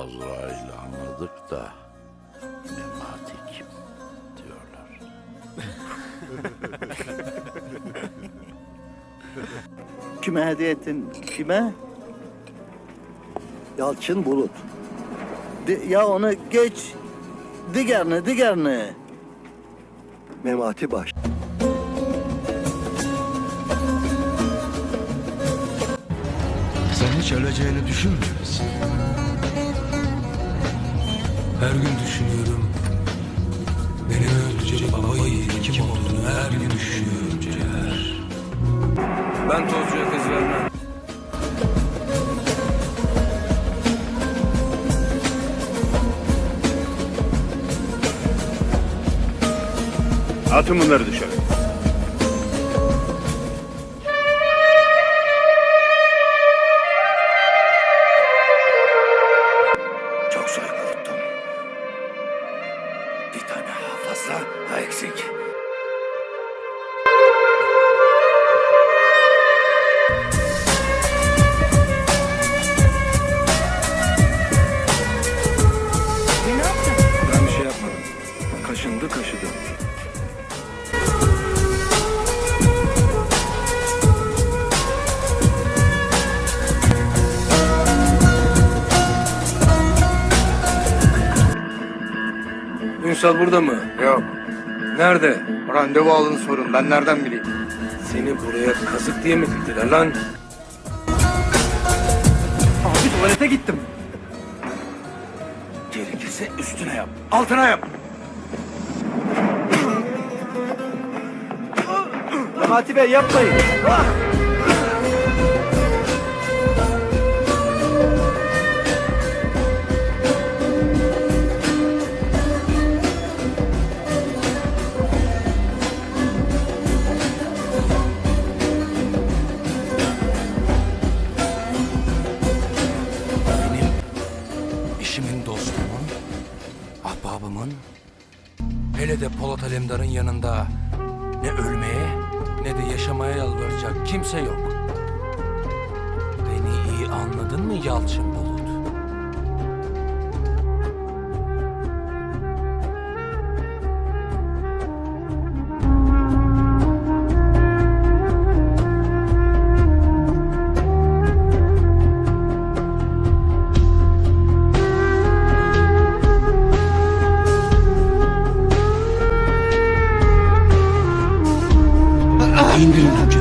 Azrail'i anladık da Memati diyorlar. Kime hediye ettin? Kime? Yalçın Bulut. Di- ya onu geç. Diğerini, diğerini. Memati Baş. Sen hiç öleceğini düşünmüyor musun? Her gün düşünüyorum. Beni öldürecek baba yiğidin kim olduğunu her gün düşünüyorum Cevher. Ben tozcuya kız vermem. Atın bunları dışarı. varsa eksik. Ünsal burada mı? Yok. Nerede? Randevu alın sorun. Ben nereden bileyim? Seni buraya kazık diye mi diktiler lan? Abi tuvalete gittim. Gerekirse üstüne yap. Altına yap. Memati Bey yapmayın. İşimin dostumun, ahbabımın, hele de Polat Alemdar'ın yanında ne ölmeye ne de yaşamaya yalvaracak kimse yok. Beni iyi anladın mı Yalçın Bulut? 应该。